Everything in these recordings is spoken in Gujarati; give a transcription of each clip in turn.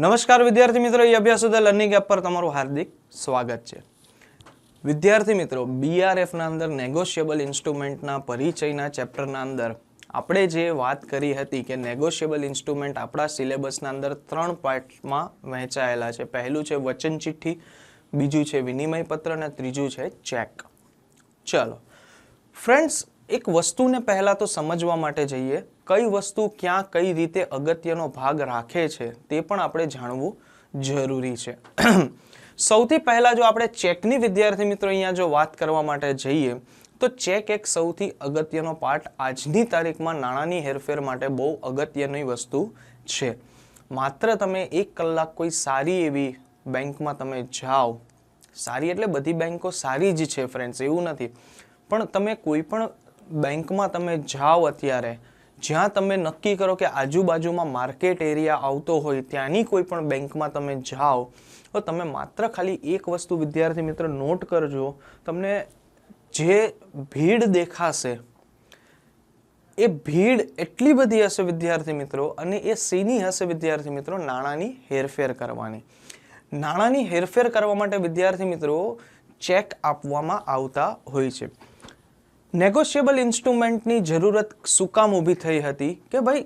નમસ્કાર વિદ્યાર્થી મિત્રો એ અભ્યાસ સુધી લર્નિંગ એપ પર તમારું હાર્દિક સ્વાગત છે. વિદ્યાર્થી મિત્રો બીઆરએફના અંદર નેગોશિયેબલ ઇન્સ્ટ્રુમેન્ટના પરિચયના ચેપ્ટરના અંદર આપણે જે વાત કરી હતી કે નેગોશિયેબલ ઇન્સ્ટ્રુમેન્ટ આપણા સિલેબસના અંદર ત્રણ પાર્ટમાં વહેંચાયેલા છે. પહેલું છે વચન ચિઠ્ઠી, બીજું છે વિનિમય પત્ર અને ત્રીજું છે ચેક ચલો. ફ્રેન્ડ્સ એક વસ્તુને પહેલાં તો સમજવા માટે જઈએ, કઈ વસ્તુ ક્યાં કઈ રીતે અગત્યનો ભાગ રાખે છે તે પણ આપણે જાણવું જરૂરી છે. સૌથી પહેલાં જો આપણે ચેકની વિદ્યાર્થી મિત્રો અહીંયા જો વાત કરવા માટે જઈએ, તો ચેક એક સૌથી અગત્યનો પાર્ટ આજની તારીખમાં નાણાંની હેરફેર માટે બહુ અગત્યની વસ્તુ છે. માત્ર તમે એક કલાક કોઈ સારી એવી બેંકમાં તમે જાઓ, સારી એટલે બધી બેંકો સારી જ છે ફ્રેન્ડ્સ એવું નથી. પણ તમે કોઈ પણ બેંકમાં તમે જાઓ અત્યારે, જ્યાં તમે નક્કી કરો કે આજુબાજુમાં માર્કેટ એરિયા આવતો હોય, ત્યાંની કોઈ પણ બેંકમાં તમે જાઓ, તો તમે માત્ર ખાલી એક વસ્તુ વિદ્યાર્થી મિત્ર નોટ કરજો, તમને જે ભીડ દેખાશે, એ ભીડ એટલી બધી હશે વિદ્યાર્થી મિત્રો, અને એ સીની હશે વિદ્યાર્થી મિત્રો? નાણાંની હેરફેર કરવાની. નાણાંની હેરફેર કરવા માટે વિદ્યાર્થી મિત્રો, ચેક આપવામાં આવતા હોય છે. નેગોશિયેબલ ઇન્સ્ટ્રુમેન્ટની જરૂરત શું કામ ઊભી થઈ હતી કે ભાઈ,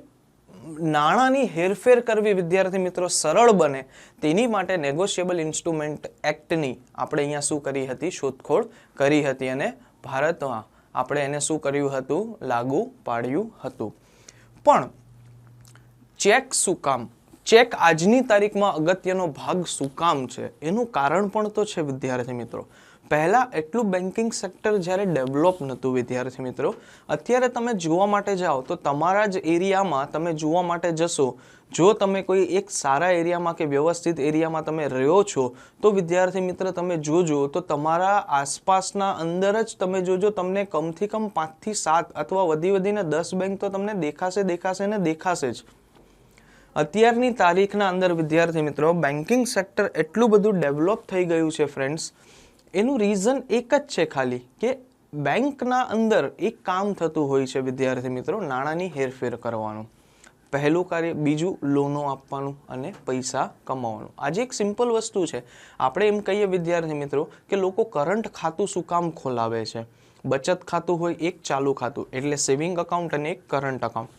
નાણાંની હેરફેર કરવી વિદ્યાર્થી મિત્રો સરળ બને, તેની માટે નેગોશિયેબલ ઇન્સ્ટ્રુમેન્ટ એક્ટની આપણે અહીંયા શું કરી હતી, શોધખોળ કરી હતી અને ભારતમાં આપણે એને શું કર્યું હતું, લાગુ પાડ્યું હતું. પણ ચેક શું કામ ચેક આજની તારીખમાં અગત્યનો ભાગ શું કામ છે, એનું કારણ પણ તો છે વિદ્યાર્થી મિત્રો. પહેલાં એટલું બેન્કિંગ સેક્ટર જ્યારે ડેવલપ નહોતું વિદ્યાર્થી મિત્રો, અત્યારે તમે જોવા માટે જાઓ તો તમારા જ એરિયામાં તમે જોવા માટે જશો, જો તમે કોઈ એક સારા એરિયામાં કે વ્યવસ્થિત એરિયામાં તમે રહ્યો છો, તો વિદ્યાર્થી મિત્ર તમે જોજો તો તમારા આસપાસના અંદર જ તમે જોજો, તમને કમથી કમ પાંચથી સાત અથવા વધી વધીને દસ બેંક તો તમને દેખાશે દેખાશે ને દેખાશે જ. અત્યારની તારીખના અંદર વિદ્યાર્થી મિત્રો બેન્કિંગ સેક્ટર એટલું બધું ડેવલપ થઈ ગયું છે ફ્રેન્ડ્સ એનું રીઝન એક જ છે ખાલી કે બેંકના અંદર એક કામ થતું હોય છે વિદ્યાર્થી મિત્રો, નાણાંની હેરફેર કરવાનું. પહેલું કાર્ય બીજું લોનો આપવાનું અને પૈસા કમાવાનું. આજે એક સિમ્પલ વસ્તુ છે. આપણે એમ કહીએ વિદ્યાર્થી મિત્રો કે લોકો કરંટ ખાતું શું કામ ખોલાવે છે? બચત ખાતું હોય, એક ચાલુ ખાતું. એટલે સેવિંગ અકાઉન્ટ અને એક કરંટ અકાઉન્ટ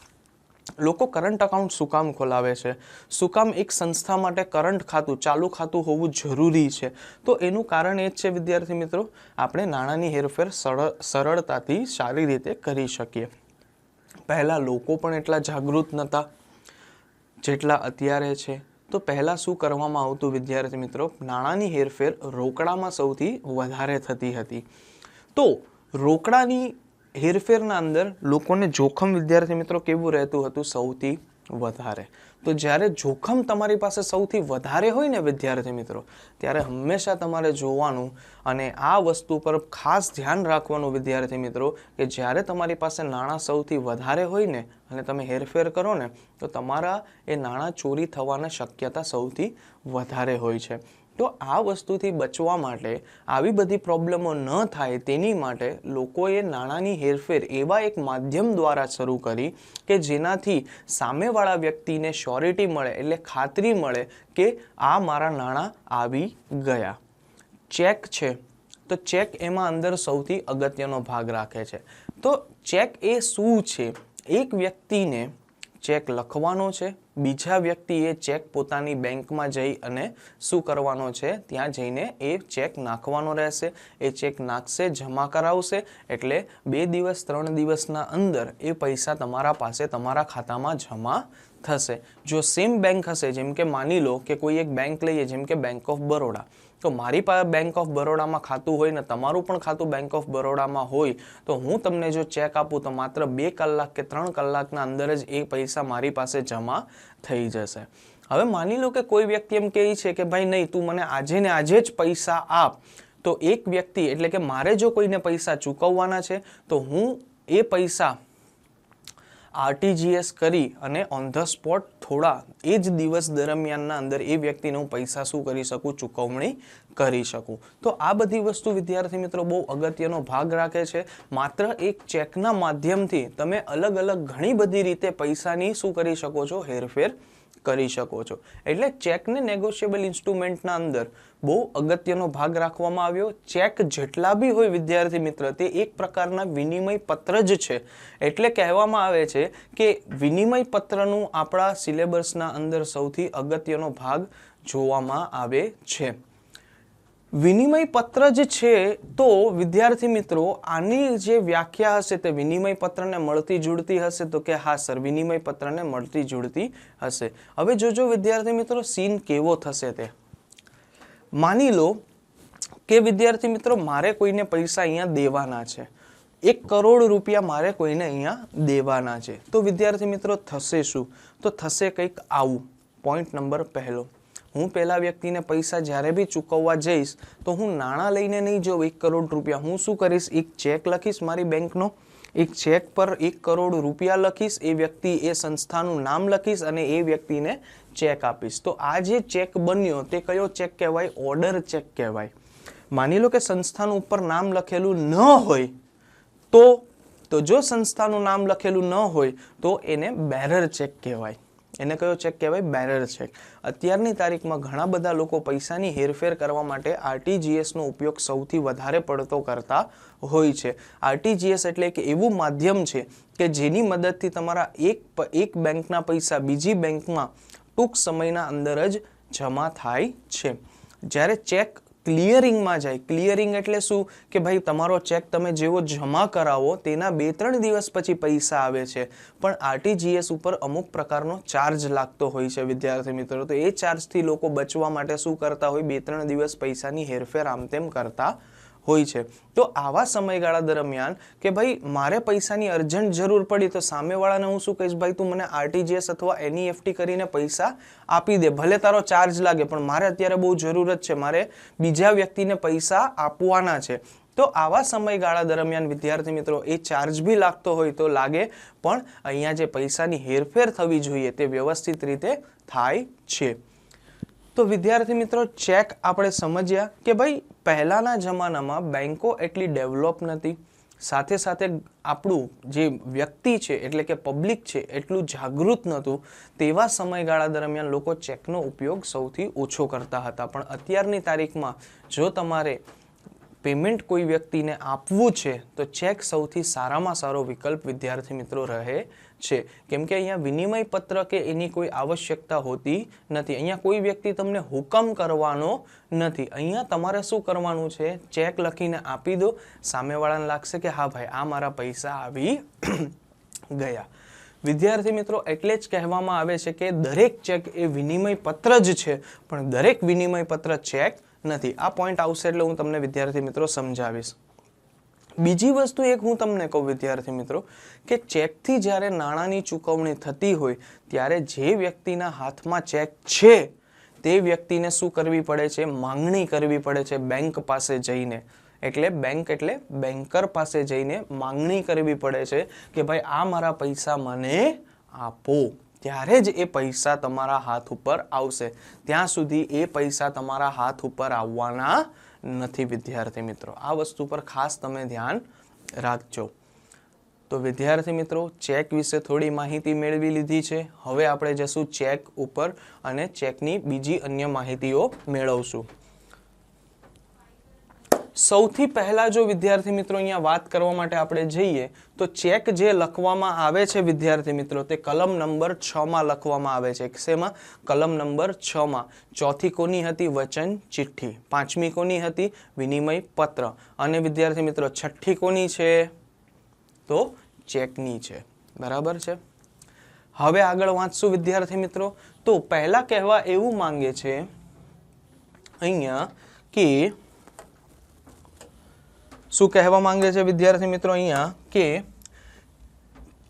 લોકો કરંટ અકાઉન્ટ શું કામ ખોલાવે છે? શું કામ એક સંસ્થા માટે કરંટ ખાતું, ચાલુ ખાતું હોવું જરૂરી છે? તો એનું કારણ એ જ છે, વિદ્યાર્થી મિત્રો, આપણે નાણાંની હેરફેર સરળ સરળતાથી સારી રીતે કરી શકીએ. પહેલાં લોકો પણ એટલા જાગૃત નહોતા જેટલા અત્યારે છે. તો પહેલાં શું કરવામાં આવતું, વિદ્યાર્થી મિત્રો? નાણાંની હેરફેર રોકડામાં સૌથી વધારે થતી હતી. તો રોકડાની હેરફેરના અંદર લોકોને જોખમ વિદ્યાર્થી મિત્રો કેવું રહેતું હતું? સૌથી વધારે. તો જ્યારે જોખમ તમારી પાસે સૌથી વધારે હોય ને વિદ્યાર્થી મિત્રો, ત્યારે હંમેશા તમારે જોવાનું અને આ વસ્તુ પર ખાસ ધ્યાન રાખવાનું વિદ્યાર્થી મિત્રો, કે જ્યારે તમારી પાસે નાણાં સૌથી વધારે હોય ને અને તમે હેરફેર કરો ને, તો તમારા એ નાણાં ચોરી થવાના શક્યતા સૌથી વધારે હોય છે. તો આ વસ્તુથી બચવા માટે આવી બધી પ્રોબ્લેમો ન થાય તેની માટે લોકોએ નાણાંની હેરફેર એવા એક માધ્યમ દ્વારા શરૂ કરી કે જેનાથી સામેવાળા વ્યક્તિને શ્યોરિટી મળે એટલે ખાતરી મળે કે આ મારા નાણાં આવી ગયા. ચેક છે. તો ચેક એમાં અંદર સૌથી અગત્યનો ભાગ રાખે છે. તો ચેક એ શું છે? એક વ્યક્તિને ચેક લખવાનો છે. બીજા વ્યક્તિએ ચેક પોતાની બેંકમાં જઈ અને શું કરવાનો છે? ત્યાં જઈને એ ચેક નાખવાનો રહેશે. એ ચેક નાખશે, જમા કરાવશે. એટલે બે દિવસ, ત્રણ દિવસના અંદર એ પૈસા તમારા પાસે, તમારા ખાતામાં જમા થશે. જો સેમ બેંક હશે, જેમ કે માની લો કે કોઈ એક બેંક લઈએ, જેમ કે બેંક ઓફ બરોડા તો મારી પાસે બેંક ઓફ બરોડામાં ખાતું હોય ને તમારું પણ ખાતું બેંક ઓફ બરોડામાં હોય, તો હું તમને જો ચેક આપું તો માત્ર બે કલાક કે ત્રણ કલાકના અંદર જ એ પૈસા મારી પાસે જમા થઈ જશે. હવે માની લો કે કોઈ વ્યક્તિ એમ કહે છે કે ભાઈ નહીં, તું મને આજે ને આજે જ પૈસા આપ. તો એક વ્યક્તિ, એટલે કે મારે જો કોઈને પૈસા ચૂકવવાના છે, તો હું એ પૈસા આરટીજીએસ કરી અને ઓન ધ સ્પોટ થોડા એ જ દિવસ દરમિયાનના અંદર એ વ્યક્તિને હું પૈસા શું કરી શકું, ચૂકવણી કરી શકું. તો આ બધી વસ્તુ વિદ્યાર્થી મિત્રો બહુ અગત્યનો ભાગ રાખે છે. માત્ર એક ચેકના માધ્યમથી તમે અલગ અલગ ઘણી બધી રીતે પૈસાની શું કરી શકો છો, હેરફેર કરી શકો છો. એટલે ચેકને નેગોશિયેબલ ઇન્સ્ટ્રુમેન્ટના અંદર બહુ અગત્યનો ભાગ રાખવામાં આવ્યો. ચેક જેટલા બી હોય વિદ્યાર્થી મિત્ર, તે એક પ્રકારના વિનિમય પત્ર જ છે. એટલે કહેવામાં આવે છે કે વિનિમય પત્રનું આપણા સિલેબસના અંદર સૌથી અગત્યનો ભાગ જોવામાં આવે છે. વિનિમય પત્ર જ છે, તો વિદ્યાર્થી મિત્રો, આની જે વ્યાખ્યા હશે તે વિનિમય પત્રને મળતી જુળતી હશે, તો કે હા સર વિનિમય પત્રને મળતી જુડતી હશે. હવે જોજો વિદ્યાર્થી મિત્રો, સીન કેવો થશે તે? માની લો કે વિદ્યાર્થી મિત્રો, મારે કોઈને પૈસા અહીંયા દેવાના છે. એક કરોડ રૂપિયા મારે કોઈને અહીંયા દેવાના છે. તો વિદ્યાર્થી મિત્રો, થશે શું? તો થશે કંઈક આવું. પોઈન્ટ નંબર પહેલો. હું પેલા વ્યક્તિને પૈસા જ્યારે બી ચૂકવવા જઈશ, તો હું નાણાં લઈને નહીં જાઉં એક કરોડ રૂપિયા. હું શું કરીશ? એક ચેક લખીશ મારી બેંકનો. એક ચેક પર એક કરોડ રૂપિયા લખીશ. એ વ્યક્તિ એ સંસ્થાનું નામ લખીશ અને એ વ્યક્તિને ચેક આપીશ. તો આ જે ચેક બન્યો, તે કયો ચેક કહેવાય? ઓર્ડર ચેક કહેવાય. માની લો કે સંસ્થાનું ઉપર નામ લખેલું ન હોય, તો તો જો સંસ્થાનું નામ લખેલું ન હોય, તો એને બેરર ચેક કહેવાય. એને કયો ચેક કહેવાય? બેરર ચેક અત્યારની તારીખમાં ઘણા બધા લોકો પૈસાની હેરફેર કરવા માટે આરટીજીએસનો ઉપયોગ સૌથી વધારે પડતો કરતા હોય છે. આરટીજીએસ એટલે એક એવું માધ્યમ છે કે જેની મદદથી તમારા એક એક બેંકના પૈસા બીજી બેંકમાં ટૂંક સમયના અંદર જ જમા થાય છે. જ્યારે ચેક ક્લિયરિંગમાં જાય. ક્લિયરિંગ એટલે શું? કે ભાઈ તમારો ચેક તમે જેવો જમા કરાવો, તેના બે ત્રણ દિવસ પછી પૈસા આવે છે. પણ આરટીજીએસ ઉપર અમુક પ્રકારનો ચાર્જ લાગતો હોય છે, વિદ્યાર્થી મિત્રો. તો એ ચાર્જથી લોકો બચવા માટે શું કરતા હોય? બે ત્રણ દિવસ પૈસાની હેરફેર આમ તેમ કરતા હોય છે. તો આવા સમયગાળા દરમિયાન કે ભાઈ મારે પૈસાની અર્જન્ટ જરૂર પડી તો સામેવાળાને હું શું કહીશ, ભાઈ તું મને આરટીજીએસ અથવા એનઈએફટી કરીને પૈસા આપી દે, ભલે તારો ચાર્જ લાગે, પણ મારે અત્યારે બહુ જરૂરત છે. મારે બીજા વ્યક્તિને પૈસા આપવાના છે. તો આવા સમયગાળા દરમિયાન, વિદ્યાર્થી મિત્રો, એ ચાર્જ બી લાગતો હોય તો લાગે, પણ અહીંયા જે પૈસાની હેરફેર થવી જોઈએ તે વ્યવસ્થિત રીતે થાય છે. તો વિદ્યાર્થી મિત્રો ચેક આપણે સમજ્યા કે ભાઈ, પહેલાના જમાનામાં બેન્કો એટલી ડેવલપ નથી સાથે સાથે આપણું જે વ્યક્તિ છે, એટલે કે પબ્લિક છે, એટલું જાગૃત નહોતું. તેવા સમયગાળા દરમિયાન લોકો ચેકનો ઉપયોગ સૌથી ઓછો કરતા હતા. પણ અત્યારની તારીખમાં જો તમારે પેમેન્ટ કોઈ વ્યક્તિને આપવું છે, તો ચેક સૌથી સારામાં સારો વિકલ્પ વિદ્યાર્થી મિત્રો રહે છે. કેમ કે અહીંયા વિનિમય પત્ર કે એની કોઈ આવશ્યકતા હોતી નથી. અહીંયા કોઈ વ્યક્તિ તમને હુકમ કરવાનો નથી. અહીંયા તમારે શું કરવાનું છે? ચેક લખીને આપી દો. સામેવાળાને લાગશે કે, હા ભાઈ, આ મારા પૈસા આવી ગયા. વિદ્યાર્થી મિત્રો, એટલે જ કહેવામાં આવે છે કે દરેક ચેક એ વિનિમય પત્ર જ છે, પણ દરેક વિનિમય પત્ર ચેક નથી. આ પોઈન્ટ આવશે એટલે હું તમને વિદ્યાર્થી મિત્રો સમજાવીશ. બીજી વસ્તુ એક હું તમને કહું, વિદ્યાર્થી મિત્રો, કે ચેકથી જ્યારે નાણાંની ચૂકવણી થતી હોય, ત્યારે જે વ્યક્તિના હાથમાં ચેક છે, તે વ્યક્તિને શું કરવી પડે છે? માંગણી કરવી પડે છે બેંક પાસે જઈને. એટલે બેંક એટલે બેન્કર પાસે જઈને માંગણી કરવી પડે છે કે ભાઈ, આ મારા પૈસા મને આપો. ત્યારે જ એ પૈસા તમારા હાથ ઉપર આવશે. ત્યાં સુધી એ પૈસા તમારા હાથ ઉપર આવવાના નથી વિદ્યાર્થી મિત્રો. આ વસ્તુ પર ખાસ તમે ધ્યાન રાખજો. તો વિદ્યાર્થી મિત્રો, ચેક વિશે થોડી માહિતી મેળવી લીધી છે. હવે આપણે જશું ચેક ઉપર અને ચેકની બીજી અન્ય માહિતીઓ મેળવશું. સૌથી પહેલાં જો વિદ્યાર્થી મિત્રો અહીંયા વાત કરવા માટે આપણે જઈએ, તો ચેક જે લખવામાં આવે છે વિદ્યાર્થી મિત્રો, તે કલમ નંબર છમાં લખવામાં આવે છે. શેમાં? કલમ નંબર છમાં ચોથી કોની હતી? વચન ચિઠ્ઠી. પાંચમી કોની હતી? વિનિમય પત્ર. અને વિદ્યાર્થી મિત્રો, છઠ્ઠી કોની છે? તો ચેકની છે. બરાબર છે? હવે આગળ વાંચશું વિદ્યાર્થી મિત્રો. તો પહેલાં કહેવા એવું માંગે છે અહીંયા કે શું કહેવા માંગે છે વિદ્યાર્થી મિત્રો અહીંયા? કે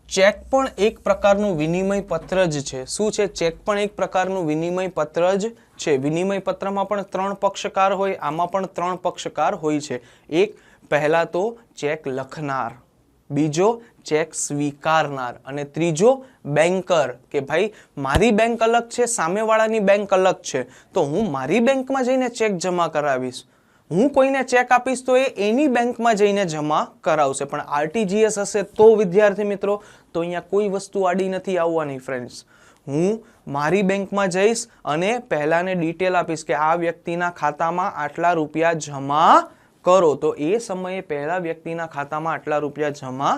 ચેક પણ એક પ્રકારનું વિનિમય પત્ર જ છે. શું છે? ચેક પણ એક પ્રકારનું વિનિમય પત્ર જ છે. વિનિમય પત્રમાં પણ ત્રણ પક્ષકાર હોય, આમાં પણ ત્રણ પક્ષકાર હોય છે. એક, પહેલાં તો ચેક લખનાર. બીજો, ચેક સ્વીકારનાર. અને ત્રીજો, બેન્કર. કે ભાઈ, મારી બેંક અલગ છે, સામેવાળાની બેંક અલગ છે. તો હું મારી બેંકમાં જઈને ચેક જમા કરાવીશ. હું કોઈને ચેક આપીશ તો એ એની બેંકમાં જઈને જમા કરાવશે. પણ આરટીજીએસ હશે તો વિદ્યાર્થી મિત્રો, તો અહીંયા કોઈ વસ્તુ આડી નથી આવવાની ફ્રેન્ડ્સ હું મારી બેંકમાં જઈશ અને પહેલાંને ડિટેલ આપીશ કે આ વ્યક્તિના ખાતામાં આટલા રૂપિયા જમા કરો. તો એ સમયે પહેલાં વ્યક્તિના ખાતામાં આટલા રૂપિયા જમા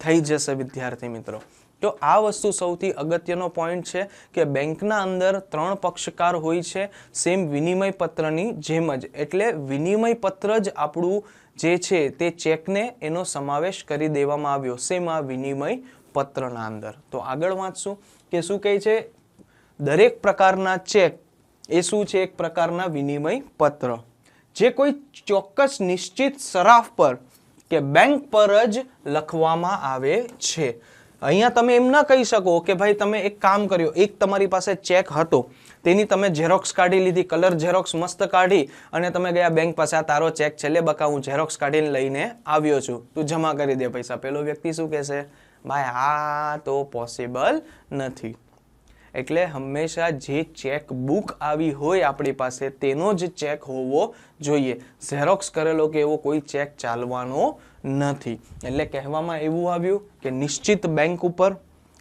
થઈ જશે વિદ્યાર્થી મિત્રો. તો આ વસ્તુ સૌથી અગત્યનો પોઈન્ટ છે કે બેંકના અંદર ત્રણ પક્ષકાર હોય છે સેમ વિનિમય પત્રની જેમ જ. એટલે વિનિમય પત્ર જ આપણું જે છે તે ચેકને એનો સમાવેશ કરી દેવામાં આવ્યો સેમ આ વિનિમય પત્રના અંદર. તો આગળ વાંચશું કે શું કહે છે? દરેક પ્રકારના ચેક એ શું છે? એક પ્રકારના વિનિમય પત્ર. જે કોઈ ચોક્કસ નિશ્ચિત સરાફ પર કે બેંક પર જ લખવામાં આવે છે. અહીંયા તમે એમ ન કહી શકો કે ભાઈ તમે એક કામ કર્યો. એક તમારી પાસે ચેક હતો. તેની તમે ઝેરોક્સ કાઢી લીધી, કલર ઝેરોક્સ મસ્ત કાઢી અને તમે ગયા બેંક પાસે આ તારો ચેક છેલ્લે બકા હું ઝેરોક્સ કાઢીને લઈને આવ્યો છું. તું જમા કરી દે પૈસા. પેલો વ્યક્તિ શું કહેશે? ભાઈ, આ તો પોસિબલ નથી. એટલે હંમેશા જે ચેક બુક આવી હોય આપણી પાસે તેનો જ ચેક હોવો જોઈએ. ઝેરોક્સ કરેલો કે એવો કોઈ ચેક ચાલવાનો નથી. એટલે કહેવામાં એવું આવ્યું કે નિશ્ચિત બેંક ઉપર,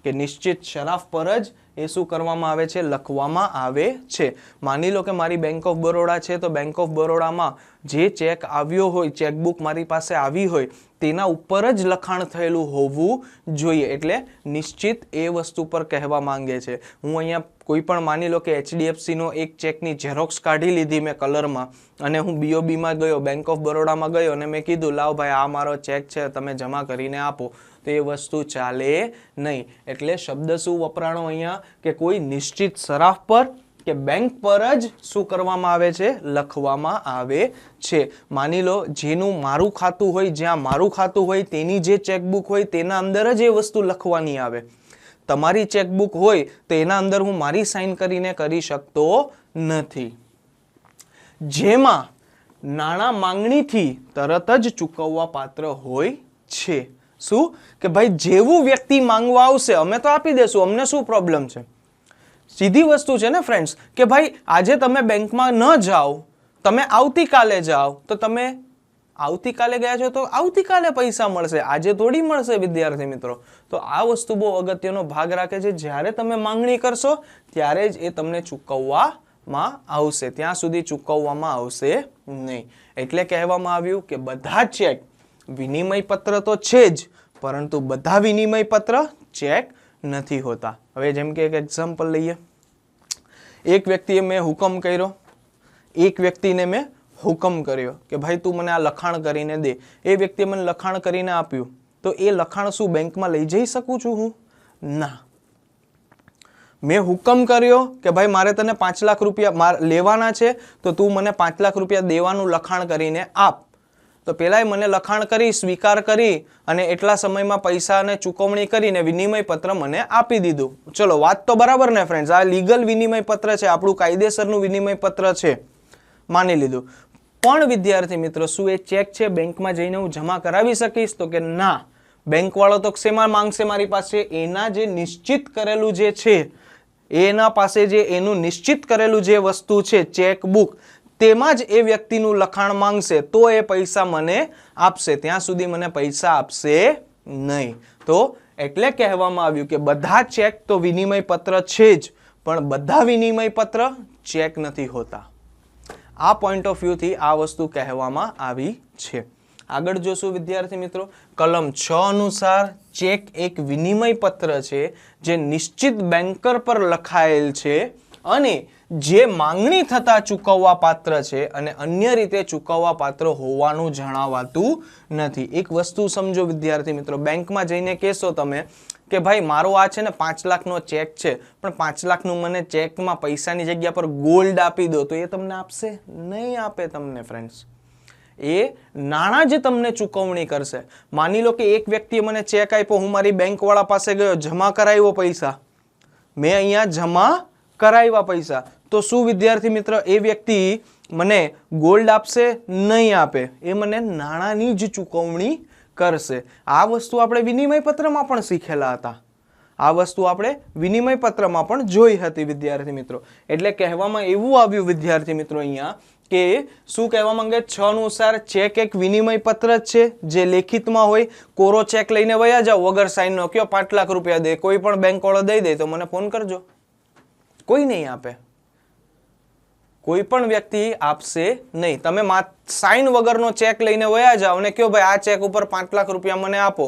કે નિશ્ચિત શરાફ પર જ એ શું કરવામાં આવે છે? લખવામાં આવે છે. માની લો કે મારી બેંક ઓફ બરોડા છે, તો બેંક ઓફ બરોડામાં જે ચેક આવ્યો હોય ચેકબુક મારી પાસે આવી હોય, તેના ઉપર જ લખાણ થયેલું હોવું જોઈએ. એટલે નિશ્ચિત એ વસ્તુ પર કહેવા માંગે છે. હું અહીંયા કોઈ પણ માની લો કે એચડીએફસીનો એક ચેકની ઝેરોક્સ કાઢી લીધી મેં કલરમાં, અને હું બીઓબીમાં ગયો બેંક ઓફ બરોડામાં ગયો, અને મેં કીધું, લાવ ભાઈ, આ મારો ચેક છે, તમે જમા કરીને આપો. તો એ વસ્તુ ચાલે નહીં. એટલે શબ્દ શું વપરાણો અહીંયા? કે કોઈ નિશ્ચિત સરાફ પર કે બેંક પર જ શું કરવામાં આવે છે? લખવામાં આવે છે. માની લો, જેનું મારું ખાતું હોય, જ્યાં મારું ખાતું હોય, તેની જે ચેકબુક હોય, તેના અંદર જ એ વસ્તુ લખવાની આવે. તમારી ચેકબુક હોય, તો એના અંદર હું મારી સાઈન કરીને કરી શકતો નથી. જેમાં નાણાં માંગણીથી તરત જ ચૂકવવા પાત્ર હોય છે. શું? કે ભાઈ, જેવું વ્યક્તિ માંગવા આવશે, અમે તો આપી દેશું, અમને શું પ્રોબ્લેમ છે? સીધી વસ્તુ છે ને ફ્રેન્ડ્સ કે ભાઈ, આજે તમે બેંકમાં ન જાઓ, તમે આવતીકાલે જાઓ, તો તમે આવતીકાલે ગયા છો તો આવતીકાલે પૈસા મળશે, આજે થોડી મળશે, વિદ્યાર્થી મિત્રો. તો આ વસ્તુ બહુ અગત્યનો ભાગ રાખે છે. જ્યારે તમે માંગણી કરશો, ત્યારે જ એ તમને ચૂકવવામાં આવશે. ત્યાં સુધી ચૂકવવામાં આવશે નહીં. એટલે કહેવામાં આવ્યું કે બધા ચેક વિનિમય પત્ર તો છે જ, પરંતુ બધા વિનિમય પત્ર ચેક નથી હોતા. હવે જેમ કે એક એક્ઝામ્પલ લઈએ. એક વ્યક્તિએ મેં હુકમ કર્યો. એક વ્યક્તિને મેં હુકમ કર્યો કે ભાઈ, તું મને આ લખાણ કરીને દે. એ વ્યક્તિએ મને લખાણ કરીને આપ્યું. તો એ લખાણ શું, બેંકમાં લઈ જઈ શકું છું હું? ના. મેં હુકમ કર્યો કે ભાઈ, મારે તને પાંચ લાખ રૂપિયા લેવાના છે, તો તું મને પાંચ લાખ રૂપિયા દેવાનું લખાણ કરીને આપ. તો પહેલાંય મને લખાણ કરી, સ્વીકાર કરી અને એટલા સમયમાં પૈસાને ચૂકવણી કરીને વિનિમય પત્ર મને આપી દીધું. ચલો, વાત તો બરાબર ને ફ્રેન્ડ્સ આ લીગલ વિનિમય પત્ર છે, આપણું કાયદેસરનું વિનિમય પત્ર છે. માની લીધું. પણ વિદ્યાર્થી મિત્રો, શું એ ચેક છે? બેંકમાં જઈને હું જમા કરાવી શકીશ? તો કે ના. બેંકવાળો તો શેમાં માંગશે મારી પાસે? એના જે નિશ્ચિત કરેલું જે છે, એના પાસે જે એનું નિશ્ચિત કરેલું જે વસ્તુ છે ચેક બુક તેમાં જ એ વ્યક્તિનું લખાણ માંગશે, તો એ પૈસા મને આપશે. ત્યાં સુધી મને પૈસા આપશે નહીં. તો એટલે કહેવામાં આવ્યું કે બધા ચેક તો વિનિમય પત્ર છે જ, પણ બધા વિનિમય પત્ર ચેક નથી હોતા. આ પોઈન્ટ ઓફ વ્યૂથી આ વસ્તુ કહેવામાં આવી છે. આગળ જોશું વિદ્યાર્થી મિત્રો, કલમ છ અનુસાર ચેક એક વિનિમય પત્ર છે, જે નિશ્ચિત બેન્કર પર લખાયેલ છે. અને જે માંગણી થતા ચૂકવવા પાત્ર છે અને અન્ય રીતે ચૂકવવા પાત્ર હોવાનું જણાવાતું નથી. એક વસ્તુ સમજો વિદ્યાર્થી મિત્રો, બેંકમાં જઈને કહેશો તમે કે ભાઈ, મારો આ છે ને પાંચ લાખનો ચેક છે, પણ પાંચ લાખનું મને ચેકમાં પૈસાની જગ્યા પર ગોલ્ડ આપી દો તો એ તમને આપશે? નહીં આપે તમને ફ્રેન્ડ્સ એ નાણાં જ તમને ચૂકવણી કરશે. માની લો કે એક વ્યક્તિએ મને ચેક આપ્યો, હું મારી બેંકવાળા પાસે ગયો, જમા કરાવ્યો પૈસા. મેં અહીંયા જમા કરાવ્યા પૈસા. તો શું વિદ્યાર્થી મિત્ર, એ વ્યક્તિ મને ગોલ્ડ આપશે, નહીં આપે? એ મને નાણાંની જ ચૂકવણી કરશે. આ વસ્તુ આપણે વિનિમય પત્રમાં પણ શીખેલા હતા. આ વસ્તુ આપણે વિનિમય પત્રમાં પણ જોઈ હતી વિદ્યાર્થી મિત્રો. એટલે કહેવામાં એવું આવ્યું વિદ્યાર્થી મિત્રો અહીંયા કે શું કહેવા માંગે, છ અનુસાર ચેક એક વિનિમય પત્ર જ છે, જે લેખિતમાં હોય. કોરો ચેક લઈને વયા જાઓ, વગર સાઈનનો કયો, પાંચ લાખ રૂપિયા દે, કોઈ પણ બેંક વાળો દઈ દે, તો મને ફોન કરજો. કોઈ નહીં આપે? કોઈ પણ વ્યક્તિ આપશે નહીં. તમે સાઇન વગરનો ચેક લઈને વયા જાઓ અને કહો, ભાઈ, આ ચેક ઉપર પાંચ લાખ રૂપિયા મને આપો.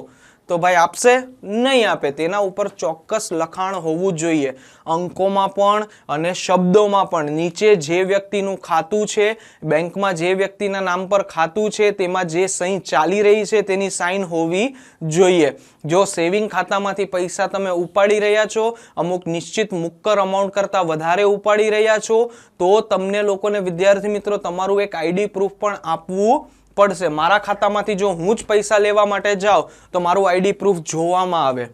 તો ભાઈ આપશે? નહીં આપે. તેના ઉપર ચોક્કસ લખાણ હોવું જોઈએ. અંકોમાં પણ અને શબ્દોમાં પણ. નીચે જે વ્યક્તિનું ખાતું છે, બેંકમાં જે વ્યક્તિના નામ પર ખાતું છે, તેમાં જે સહી ચાલી રહી છે, તેની સાઇન હોવી જોઈએ. જો સેવિંગ ખાતામાંથી પૈસા તમે ઉપાડી રહ્યા છો, અમુક નિશ્ચિત મુક્કર અમાઉન્ટ કરતાં વધારે ઉપાડી રહ્યા છો, તો તમને લોકોને, વિદ્યાર્થી મિત્રો, તમારું એક આઈડી પ્રૂફ પણ આપવું પડશે. મારા ખાતામાંથી જો હું જ પૈસા લેવા માટે જાઉં, તો મારું આઈડી પ્રૂફ જોવામાં આવે.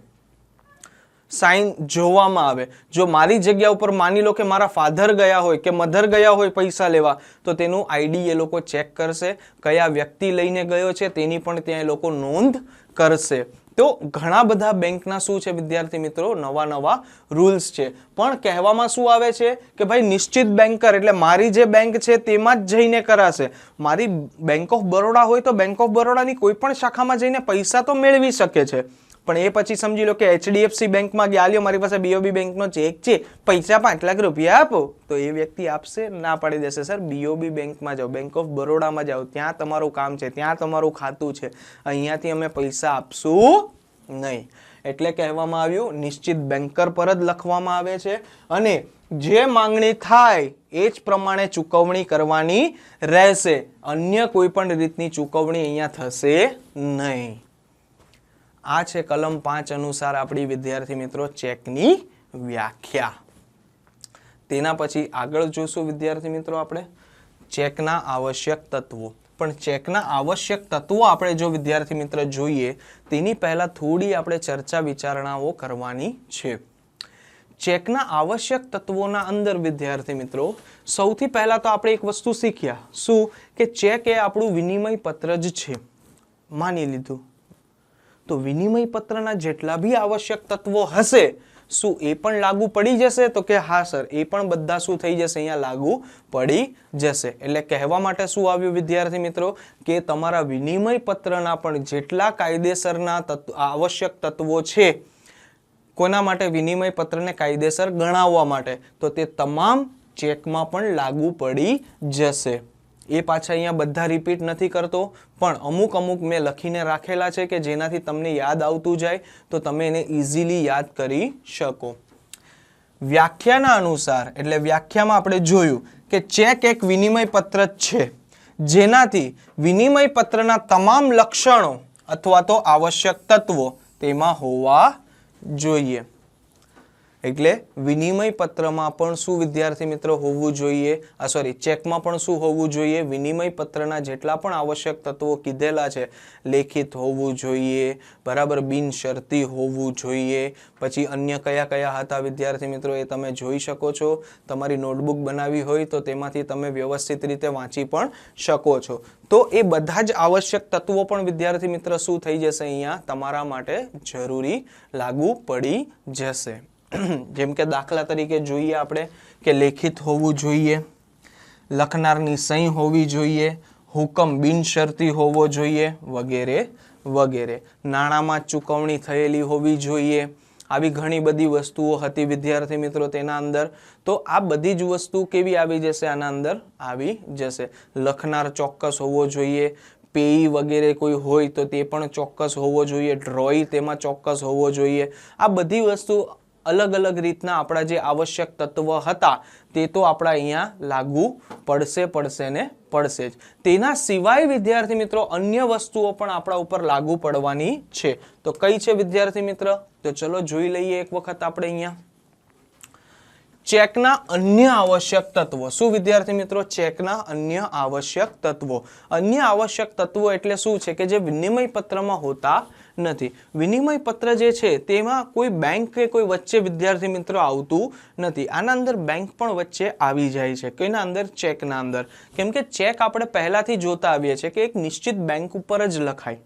સાઇન જોવામાં આવે. જો મારી જગ્યા ઉપર માની લો કે મારા ફાધર ગયા હોય કે મધર ગયા હોય પૈસા લેવા, તો તેનું આઈડી એ લોકો ચેક કરશે. કયા વ્યક્તિ લઈને ગયો છે તેની પણ ત્યાં એ લોકો નોંધ કરશે. તો ઘણા બધા બેંકના શું છે વિદ્યાર્થી મિત્રો? નવા નવા રૂલ્સ છે. પણ કહેવામાં શું આવે છે કે ભાઈ નિશ્ચિત બેન્કર એટલે મારી જે બેંક છે તેમાં જ જઈને કરાશે. મારી બેંક ઓફ બરોડા હોય તો બેંક ઓફ બરોડાની કોઈ પણ શાખામાં જઈને પૈસા તો મેળવી શકે છે. પણ એ પછી સમજી લો કે એચડીએફસી બેંકમાં ગયા મારી પાસે બીઓબી બેંકનો ચેક છે, પૈસા પાંચ લાખ રૂપિયા આપો, તો એ વ્યક્તિ આપશે, ના પાડી દેશે, સર બીઓબી બેંકમાં જાઓ બેંક ઓફ બરોડામાં જાઓ, ત્યાં તમારું કામ છે, ત્યાં તમારું ખાતું છે, અહીંયાથી અમે પૈસા આપશું નહીં. એટલે કહેવામાં આવ્યું, નિશ્ચિત બેન્કર પર જ લખવામાં આવે છે, અને જે માંગણી થાય એ જ પ્રમાણે ચૂકવણી કરવાની રહેશે, અન્ય કોઈ પણ રીતની ચૂકવણી અહીંયા થશે નહીં. આ છે કલમ પાંચ અનુસાર આપણી વિદ્યાર્થી મિત્રો ચેકની વ્યાખ્યા. તેના પછી આગળ જોશું વિદ્યાર્થી મિત્રો આપણે ચેકના આવશ્યક તત્વો. પણ ચેકના આવશ્યક તત્વો આપણે જો વિદ્યાર્થી મિત્ર જોઈએ, તેની પહેલાં થોડી આપણે ચર્ચા વિચારણાઓ કરવાની છે. ચેકના આવશ્યક તત્વોના અંદર વિદ્યાર્થી મિત્રો, સૌથી પહેલાં તો આપણે એક વસ્તુ શીખ્યા. શું? કે ચેક એ આપણું વિનિમય પત્ર જ છે. માની લીધું. તો વિનિમય પત્રના જેટલા બી આવશ્યક તત્વો હશે, શું એ પણ લાગુ પડી જશે? તો કે હા સર, એ પણ બધા શું થઈ જશે? અહીંયા લાગુ પડી જશે. એટલે કહેવા માટે શું આવ્યું વિદ્યાર્થી મિત્રો? કે તમારા વિનિમય પત્રના પણ જેટલા કાયદેસરના તત્વ, આવશ્યક તત્વો છે, કોના માટે? વિનિમય પત્રને કાયદેસર ગણાવવા માટે. તો તે તમામ ચેકમાં પણ લાગુ પડી જશે. એ પાછા અહીંયા બધા રિપીટ નથી કરતો. પણ અમુક અમુક મેં લખીને રાખેલા છે કે જેનાથી તમને યાદ આવતું જાય, તો તમે એને ઇઝીલી યાદ કરી શકો. વ્યાખ્યાના અનુસાર, એટલે વ્યાખ્યામાં આપણે જોયું કે ચેક એક વિનિમય પત્ર છે. જેનાથી વિનિમય પત્રના તમામ લક્ષણો અથવા તો આવશ્યક તત્વો તેમાં હોવા જોઈએ. એટલે વિનિમય પત્રમાં પણ શું વિદ્યાર્થી મિત્રો હોવું જોઈએ? આ સોરી ચેકમાં પણ શું હોવું જોઈએ? વિનિમય પત્રના જેટલા પણ આવશ્યક તત્વો કીધેલા છે, લેખિત હોવું જોઈએ, બરાબર, બિનશરતી હોવું જોઈએ, પછી અન્ય કયા કયા હતા વિદ્યાર્થી મિત્રો એ તમે જોઈ શકો છો. તમારી નોટબુક બનાવી હોય તો તેમાંથી તમે વ્યવસ્થિત રીતે વાંચી પણ શકો છો. તો એ બધા જ આવશ્યક તત્વો પણ વિદ્યાર્થી મિત્ર શું થઈ જશે અહીંયા? તમારા માટે જરૂરી લાગુ પડી જશે. જેમ કે દાખલા તરીકે જોઈએ આપણે કે લેખિત હોવું જોઈએ, લખનારની સહી હોવી જોઈએ, હુકમ બિનશરતી હોવો જોઈએ વગેરે વગેરે. નાણાંમાં ચૂકવણી થયેલી હોવી જોઈએ. આવી ઘણી બધી વસ્તુઓ હતી વિદ્યાર્થી મિત્રો તેના અંદર. તો આ બધી જ વસ્તુ કેવી આવી જશે? આના અંદર આવી જશે. લખનાર ચોક્કસ હોવો જોઈએ. પેઈ વગેરે કોઈ હોય તો તે પણ ચોક્કસ હોવો જોઈએ. ડ્રોઈ તેમાં ચોક્કસ હોવો જોઈએ. આ બધી વસ્તુ અલગ અલગ રીતના આપણા જે આવશ્યક તત્વ હતા, તે તો આપણા અહીંયા લાગુ પડશે પડશે ને પડશે જ. તેના સિવાય, વિદ્યાર્થી મિત્રો, અન્ય વસ્તુઓ પણ આપણા ઉપર લાગુ પડવાની છે. તો કઈ છે, વિદ્યાર્થી મિત્ર? તો ચલો જોઈ લઈએ એક વખત આપણે અહીંયા. ચેકના અન્ય આવશ્યક તત્વો. શું વિદ્યાર્થી મિત્રો? ચેકના અન્ય આવશ્યક તત્વો. અન્ય આવશ્યક તત્વો એટલે શું છે કે જે વિનિમય પત્રમાં હોતા નથી. વિનિમય પત્ર જે છે, તેમાં કોઈ બેંક કે કોઈ વચ્ચે વિદ્યાર્થી મિત્રો આવતું નથી. આના અંદર બેંક પણ વચ્ચે આવી જાય છે. કોઈના અંદર ચેકના અંદર. કેમ કે ચેક આપણે પહેલાથી જોતા આવીએ છીએ કે એક નિશ્ચિત બેંક ઉપર જ લખાય.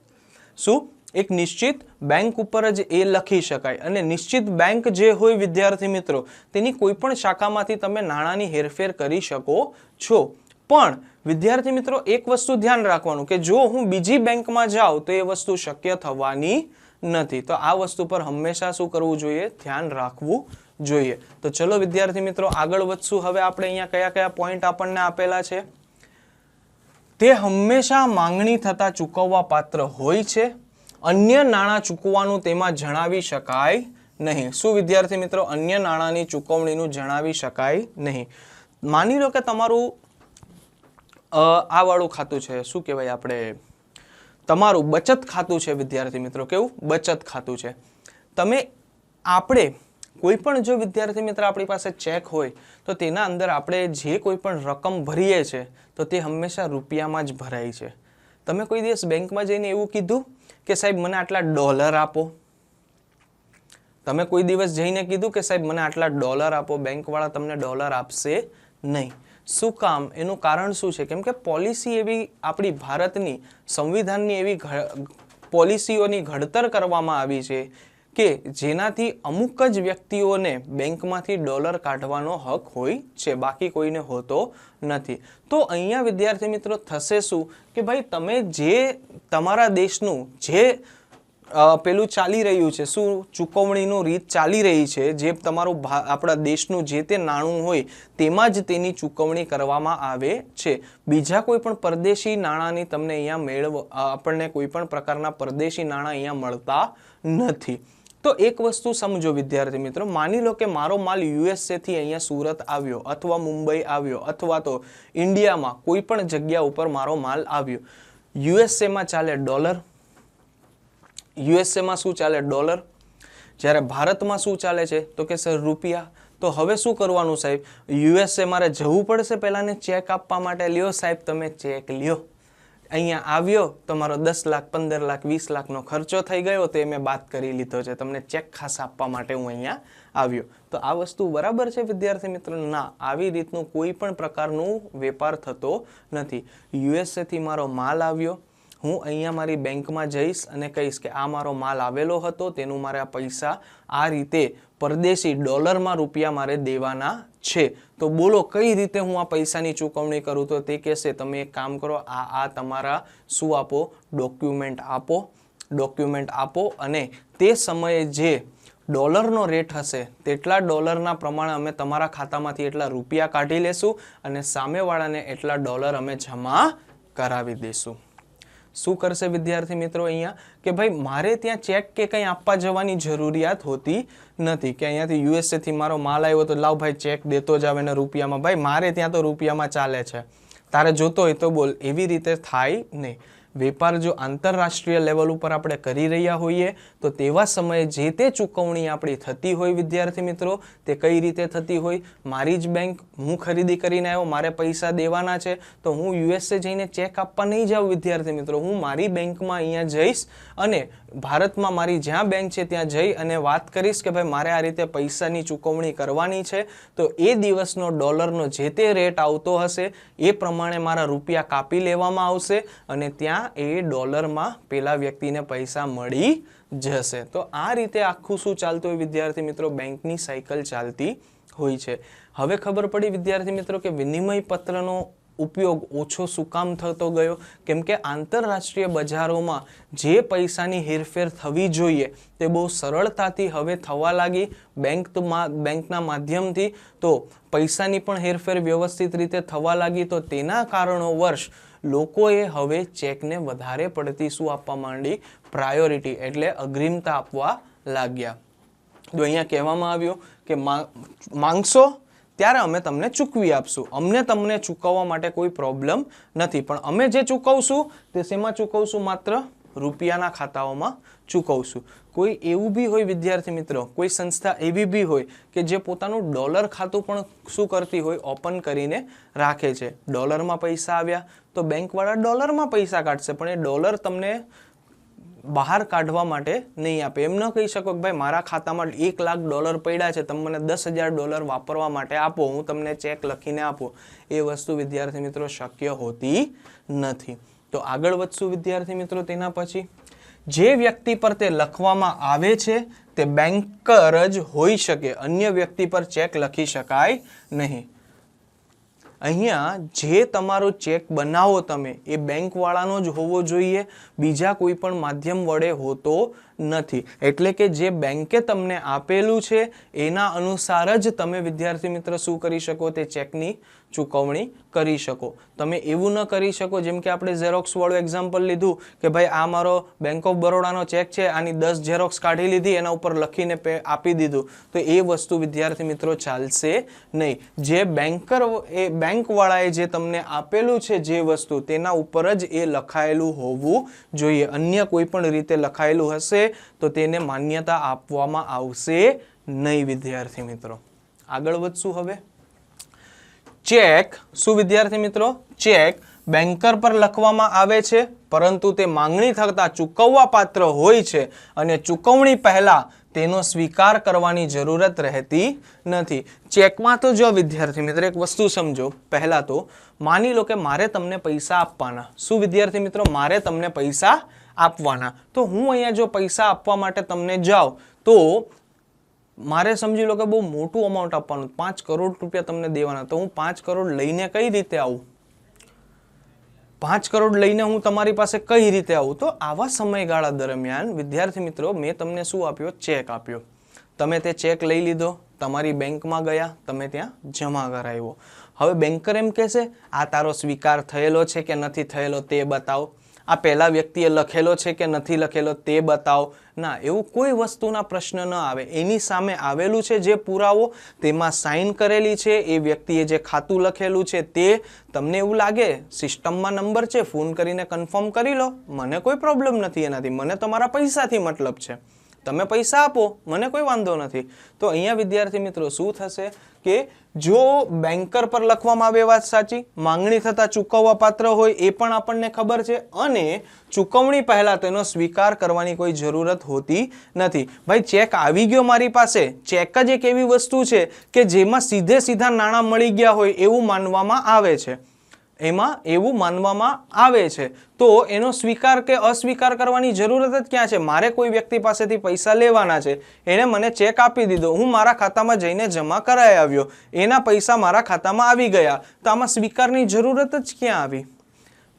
શું? એક નિશ્ચિત બેંક ઉપર જ એ લખી શકાય. અને નિશ્ચિત બેંક જે હોય વિદ્યાર્થી મિત્રો, તેની કોઈ પણ શાખામાંથી તમે નાણાંની હેરફેર કરી શકો છો. પણ વિદ્યાર્થી મિત્રો, એક વસ્તુ ધ્યાન રાખવાનું કે જો હું બીજી બેંકમાં જાઉં તો એ વસ્તુ શક્ય થવાની નથી. તો આ વસ્તુ પર હંમેશા શું કરવું જોઈએ? ધ્યાન રાખવું જોઈએ. તો ચલો વિદ્યાર્થી મિત્રો, આગળ વધશું. હવે આપણે અહીંયા કયા કયા પોઈન્ટ આપણને આપેલા છે? તે હંમેશા માંગણી થતા ચૂકવવા પાત્ર હોય છે. અન્ય નાણાં ચૂકવવાનું તેમાં જણાવી શકાય નહીં. શું વિદ્યાર્થી મિત્રો, અન્ય નાણાંની ચૂકવણીનું જણાવી શકાય નહીં? માની લો કે તમારું આ વાળું ખાતું છે, શું કહેવાય આપણે? તમારું બચત ખાતું છે, વિદ્યાર્થી મિત્રો, કેવું? બચત ખાતું છે. તમે આપણે કોઈ પણ જો વિદ્યાર્થી મિત્ર આપણી પાસે ચેક હોય, તો તેના અંદર આપણે જે કોઈ પણ રકમ ભરીએ છીએ તો તે હંમેશા રૂપિયામાં જ ભરાય છે. તમે કોઈ દિવસ બેંકમાં જઈને એવું કીધું કે, સાહેબ, મને આટલા ડોલર આપો? તમે કોઈ દિવસ જઈને કીધું કે, સાહેબ, મને આટલા ડોલર આપો, બેંકવાળા તમને ડોલર આપશે નહીં. શું કામ? એનું કારણ શું છે? કેમ કે પોલિસી એવી આપણી ભારતની સંવિધાનની એવી પોલિસીઓની ઘડતર કરવામાં આવી છે કે જેનાથી અમુક જ વ્યક્તિઓને બેંકમાંથી ડોલર કાઢવાનો હક હોય છે, બાકી કોઈને હોતો નથી. તો અહીંયા વિદ્યાર્થી મિત્રો થશે શું? કે ભાઈ તમે જે તમારા દેશનું જે પેલું ચાલી રહ્યું છે. શું ચૂકવણીનું રીત ચાલી રહી છે? જે તમારું આપણા દેશનું જે તે નાણું હોય, તેમાં જ તેની ચૂકવણી કરવામાં આવે છે. બીજા કોઈ પણ પરદેશી નાણાંની તમને અહીંયા મેળવ આપણને કોઈ પણ પ્રકારના પરદેશી નાણાં અહીંયા મળતા નથી. તો એક વસ્તુ સમજો વિદ્યાર્થી મિત્રો. માની લો કે મારો માલ યુએસએથી અહીંયા સુરત આવ્યો અથવા મુંબઈ આવ્યો અથવા તો ઇન્ડિયામાં કોઈ પણ જગ્યા ઉપર મારો માલ આવ્યો. યુએસએમાં ચાલે ડોલર યુએસએમાં શું ચાલે? ડોલર? જ્યારે ભારતમાં શું ચાલે છે? તો કે સર, રૂપિયા? તો હવે શું કરવાનું સાહેબ? યુએસએ મારે જવું પડશે પહેલાંને ચેક આપવા માટે. લ્યો સાહેબ, તમે ચેક લ્યો. અહીંયા આવ્યો, તમારો દસ લાખ, પંદર લાખ, વીસ લાખનો ખર્ચો થઈ ગયો, તે મેં બાદ કરી લીધો છે. તમને ચેક ખાસ આપવા માટે હું અહીંયા આવ્યો. તો આ વસ્તુ બરાબર છે વિદ્યાર્થી મિત્રો? ના, આવી રીતનું કોઈ પણ પ્રકારનું વેપાર થતો નથી. યુએસએથી મારો માલ આવ્યો. હું અહીંયા મારી બેંકમાં જઈશ અને કહીશ કે આ મારો માલ આવેલો હતો, તેનું મારે આ પૈસા આ રીતે પરદેશી ડોલરમાં રૂપિયા મારે દેવાના છે. તો બોલો, કઈ રીતે હું આ પૈસાની ચૂકવણી કરું? તો તે કહેશે, તમે એક કામ કરો, આ આ તમારા શું આપો? ડોક્યુમેન્ટ આપો ડોક્યુમેન્ટ આપો અને તે સમયે જે ડોલરનો રેટ હશે, તેટલા ડોલરના પ્રમાણે અમે તમારા ખાતામાંથી એટલા રૂપિયા કાઢી લેશું અને સામેવાળાને એટલા ડોલર અમે જમા કરાવી દઈશું શું કરશે વિદ્યાર્થી મિત્રો અહીંયા? કે ભાઈ, મારે ત્યાં ચેક કે કંઈ આપવા જવાની જરૂરિયાત હોતી નથી. કે અહીંયાથી યુએસએથી મારો માલ આવ્યો તો લાવ ભાઈ, ચેક દેતો જ આવે ને રૂપિયામાં. ભાઈ, મારે ત્યાં તો રૂપિયામાં ચાલે છે. તારે જોતો હોય તો બોલ. એવી રીતે થાય નહીં. વેપાર જો આંતરરાષ્ટ્રીય લેવલ ઉપર આપણે કરી રહ્યા હોઈએ તો તેવા સમયે જે તે ચૂકવણી આપણી થતી હોય, વિદ્યાર્થી મિત્રો, તે કઈ રીતે થતી હોય, મારી જ બેંક હું ખરીદી કરીને આવ્યો, મારે પૈસા દેવાના છે, તો હું યુએસએ જઈને ચેક આપવા નહીં જાઉં, વિદ્યાર્થી મિત્રો. હું મારી બેંકમાં અહીંયા જઈશ અને ભારતમાં મારી જ્યાં બેંક છે ત્યાં જઈ અને વાત કરીશ કે ભાઈ, મારે આ રીતે પૈસાની ચૂકવણી કરવાની છે. તો એ દિવસનો ડોલરનો જે તે રેટ આવતો હશે, એ પ્રમાણે મારા રૂપિયા કાપી લેવામાં આવશે અને ત્યાં એ ડોલરમાં પેલા વ્યક્તિને પૈસા મળી જશે તો આ રીતે આખું શું ચાલતું હોય વિદ્યાર્થી મિત્રો? બેંકની સાયકલ ચાલતી હોય છે. હવે ખબર પડી વિદ્યાર્થી મિત્રો કે વિનિમય પત્રનો ઉપયોગ ઓછો શું કામ થતો ગયો? કેમ કે આંતરરાષ્ટ્રીય બજારોમાં જે પૈસાની હેરફેર થવી જોઈએ તે બહુ સરળતાથી હવે થવા લાગી બેંક તો મા- બેંકના માધ્યમથી. તો પૈસાની પણ હેરફેર વ્યવસ્થિત રીતે થવા લાગી તો તેના કારણો વર્ષ લોકોએ હવે ચેકને વધારે પડતી શું આપવા માંડી? પ્રાયોરિટી એટલે અગ્રિમતા આપવા લાગ્યા. તો અહીંયા કહેવામાં આવ્યું કે માંગશો ત્યારે અમે તમને ચૂકવી આપશું. અમને તમને ચૂકવવા માટે કોઈ પ્રોબ્લેમ નથી. પણ અમે જે ચૂકવશું તે શેમાં ચૂકવશું? માત્ર રૂપિયાના ખાતાઓમાં ચૂકવશું. કોઈ એવું બી હોય, વિદ્યાર્થી મિત્રો, કોઈ સંસ્થા એવી બી હોય કે જે પોતાનું ડોલર ખાતું પણ શું કરતી હોય, ઓપન કરીને રાખે છે. ડોલરમાં પૈસા આવ્યા તો બેંકવાળા ડોલરમાં પૈસા કાઢશે, પણ એ ડોલર તમને બહાર કાઢવા માટે નહીં આપે. એમ ન કહી શકો કે ભાઈ, મારા ખાતામાં એક લાખ ડોલર પડ્યા છે, તમે મને દસ હજાર ડોલર વાપરવા માટે આપો, હું તમને ચેક લખીને આપું. એ વસ્તુ વિદ્યાર્થી મિત્રો શક્ય હોતી નથી. તો આગળ વધશું વિદ્યાર્થી મિત્રો તેના પછી. જે વ્યક્તિ પર તે લખવામાં આવે છે, તે બેન્કર જ હોઈ શકે, અન્ય વ્યક્તિ પર ચેક લખી શકાય નહીં. અહીંયા જે તમારો ચેક બનાવો તમે, એ બેંકવાળાનો જ હોવો જોઈએ. બીજા કોઈ પણ માધ્યમ વડે હોતો નથી. એટલે કે જે બેંકે તમને આપેલું છે, એના અનુસાર જ તમે વિદ્યાર્થી મિત્ર શું કરી શકો? તે ચેકની ચૂકવણી કરી શકો. તમે એવું ન કરી શકો, જેમ કે આપણે ઝેરોક્સવાળું એક્ઝામ્પલ લીધું, કે ભાઈ આ મારો બેંક ઓફ બરોડાનો ચેક છે, આની દસ ઝેરોક્સ કાઢી લીધી, એના ઉપર લખીને આપી દીધું. તો એ વસ્તુ વિદ્યાર્થી મિત્રો ચાલશે નહીં. જે બેન્કર એ બેંકવાળાએ જે તમને આપેલું છે જે વસ્તુ, તેના ઉપર જ એ લખાયેલું હોવું જોઈએ. અન્ય કોઈ પણ રીતે લખાયેલું હશે તો તેને માન્યતા આપવામાં આવશે નહીં, વિદ્યાર્થી મિત્રો. આગળ વધશું હવે. ચેક. શું વિદ્યાર્થી મિત્રો? ચેક બેન્કર પર લખવામાં આવે છે, પરંતુ તે માંગણી થતા ચૂકવવા પાત્ર હોય છે અને ચૂકવણી પહેલાં તેનો સ્વીકાર કરવાની જરૂરત રહેતી નથી. ચેકમાં તો જો વિદ્યાર્થી મિત્રો એક વસ્તુ સમજો, પહેલાં તો માની લો કે મારે તમને પૈસા આપવાના. શું વિદ્યાર્થી મિત્રો? મારે તમને પૈસા આપવાના. તો હું અહીંયા જો પૈસા આપવા માટે તમને જાઉં, તો મારે સમજી લો કે બહુ મોટું અમાઉન્ટ આપવાનું, પાંચ કરોડ રૂપિયા તમને દેવાના. તો હું પાંચ કરોડ લઈને કઈ રીતે આવું? પાંચ કરોડ લઈને હું તમારી પાસે કઈ રીતે આવું? તો આવા સમયગાળા દરમિયાન, વિદ્યાર્થી મિત્રો, મેં તમને શું આપ્યો? ચેક આપ્યો. તમે તે ચેક લઈ લીધો, તમારી બેંકમાં ગયા, તમે ત્યાં જમા કરાવ્યો. હવે બેન્કર એમ કહેશે, આ તારો સ્વીકાર થયેલો છે કે નથી થયેલો તે બતાવો. આ પહેલા વ્યક્તિએ લખેલો છે કે નથી લખેલો તે બતાવો. ના, એવું કોઈ વસ્તુના પ્રશ્ન ન આવે. એની સામે આવેલું છે જે પુરાવો, તેમાં સાઇન કરેલી છે, એ વ્યક્તિએ જે ખાતું લખેલું છે તે તમને એવું લાગે? સિસ્ટમમાં નંબર છે, ફોન કરીને કન્ફર્મ કરી લો. મને કોઈ પ્રોબ્લેમ નથી એનાથી. મને તમારા પૈસાથી મતલબ છે. તમે પૈસા આપો, મને કોઈ વાંધો નથી. તો અહીંયા વિદ્યાર્થી મિત્રો, શું થશે કે જો બેન્કર પર લખવામાં આવે વાત સાચી, માંગણી થતાં ચૂકવવા પાત્ર હોય એ પણ આપણને ખબર છે અને ચૂકવણી પહેલાં તેનો સ્વીકાર કરવાની કોઈ જરૂરત હોતી નથી. ભાઈ ચેક આવી ગયો મારી પાસે. ચેક જ એક એવી વસ્તુ છે કે જેમાં સીધે સીધા નાણાં મળી ગયા હોય એવું માનવામાં આવે છે. એમાં એવું માનવામાં આવે છે. તો એનો સ્વીકાર કે અસ્વીકાર કરવાની જરૂરત જ ક્યાં છે? મારે કોઈ વ્યક્તિ પાસેથી પૈસા લેવાના છે. એણે મને ચેક આપી દીધો. હું મારા ખાતામાં જઈને જમા કરાઈ આવ્યો. એના પૈસા મારા ખાતામાં આવી ગયા. તો આમાં સ્વીકારની જરૂરત જ ક્યાં આવી?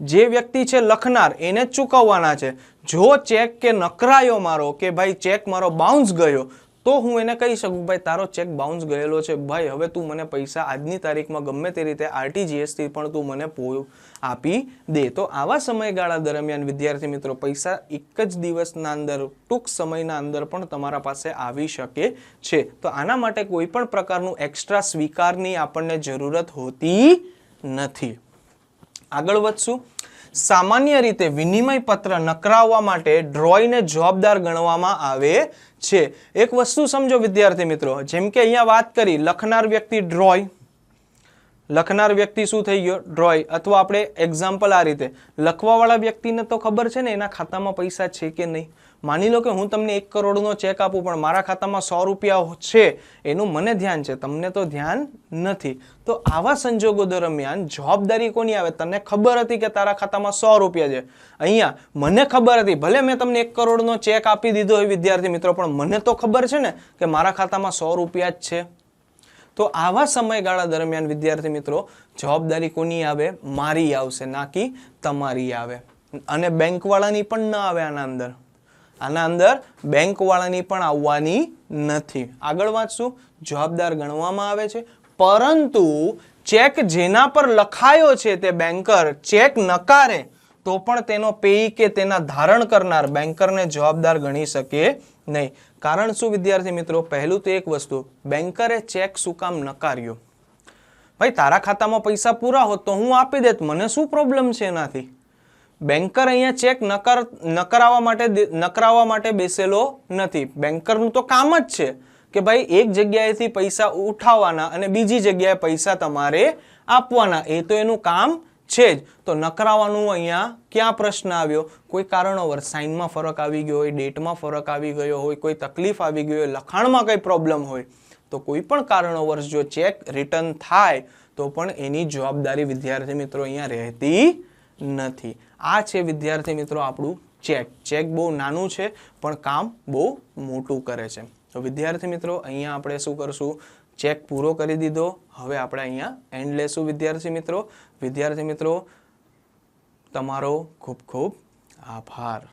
જે વ્યક્તિ છે લખનાર, એને ચૂકવવાના છે. જો ચેક કે નકરાયો મારો કે ભાઈ ચેક મારો બાઉન્સ ગયો તો હું એને કહી શકું, ભાઈ, તારો ચેક બાઉન્સ ગયેલો છે. ભાઈ, હવે તું મને પૈસા આજની તારીખમાં ગમે તે રીતે આરટીજીએસથી પણ તું મને આપી દે. તો આવા સમયગાળા દરમિયાન, વિદ્યાર્થી મિત્રો, પૈસા એક જ દિવસના અંદર, ટૂંક સમયના અંદર પણ તમારા પાસે આવી શકે છે. તો આના માટે કોઈ પણ પ્રકારનું એક્સ્ટ્રા સ્વીકારની આપણને જરૂરત હોતી નથી. આગળ વધશું. સામાન્ય રીતે વિનિમય પત્ર નકરાવવા માટે ડ્રોઈને જવાબદાર ગણવામાં આવે છે. એક વસ્તુ સમજો વિદ્યાર્થી મિત્રો, જેમ કે અહીંયા વાત કરી, લખનાર વ્યક્તિ ડ્રોય. લખનાર વ્યક્તિ શું થઈ ગયો? ડ્રોય. અથવા આપણે એક્ઝામ્પલ આ રીતે, લખવાવાળા વ્યક્તિને તો ખબર છે ને એના ખાતામાં પૈસા છે કે નહીં? માની લો કે હું તમને એક કરોડનો ચેક આપું, પણ મારા ખાતામાં સો રૂપિયા છે, એનું મને ધ્યાન છે, તમને તો ધ્યાન નથી. તો આવા સંજોગો દરમિયાન જવાબદારી કોની આવે? તને ખબર હતી કે તારા ખાતામાં સો રૂપિયા છે? અહીંયા, મને ખબર હતી. ભલે મેં તમને એક કરોડનો ચેક આપી દીધો હોય, વિદ્યાર્થી મિત્રો, પણ મને તો ખબર છે ને કે મારા ખાતામાં સો રૂપિયા જ છે. તો આવા સમયગાળા દરમિયાન, વિદ્યાર્થી મિત્રો, જવાબદારી કોની આવે? મારી આવશે ના કે તમારી આવે. અને બેંકવાળાની પણ ન આવે આના અંદર. આના અંદર બેંકવાળાની પણ આવવાની નથી. આગળ વાંચશું. જવાબદાર ગણવામાં આવે છે. પરંતુ ચેક જેના પર લખાયો છે તે બેન્કર ચેક નકારે, તો પણ તેનો પેઈ કે તેના ધારણ કરનાર બેન્કરને જવાબદાર ગણી શકે નહીં. કારણ શું, વિદ્યાર્થી મિત્રો? પહેલું તો એક વસ્તુ. બેન્કરે ચેક શું કામ નકાર્યો? ભાઈ, તારા ખાતામાં પૈસા પૂરા હોત તો હું આપી દેત. મને શું પ્રોબ્લેમ છે એનાથી? બેન્કર અહીંયા ચેક નકાર, નકરાવવા માટે નકરાવવા માટે બેસેલો નથી. બેન્કરનું તો કામ જ છે કે ભાઈ એક જગ્યાએથી પૈસા ઉઠાવવાના અને બીજી જગ્યાએ પૈસા તમારે આપવાના. એ તો એનું કામ છે જ. તો નકરાવાનું અહીંયા ક્યાં પ્રશ્ન આવ્યો? કોઈ કારણોવર સાઇનમાં ફરક આવી ગયો હોય, ડેટમાં ફરક આવી ગયો હોય, કોઈ તકલીફ આવી ગયો હોય, લખાણમાં કંઈ પ્રોબ્લેમ હોય, તો કોઈ પણ કારણોવર જો ચેક રિટર્ન થાય, તો પણ એની જવાબદારી વિદ્યાર્થી મિત્રો અહીંયા રહેતી નથી. આ છે વિદ્યાર્થી મિત્રો આપણું ચેક. ચેક બહુ નાનું છે, પણ કામ બહુ મોટું કરે છે. તો વિદ્યાર્થી મિત્રો, અહીંયા આપણે શું કરશું? ચેક પૂરો કરી દીધો. હવે આપણે અહીંયા એન્ડ લેશું વિદ્યાર્થી મિત્રો. વિદ્યાર્થી મિત્રો, તમારો ખૂબ ખૂબ આભાર.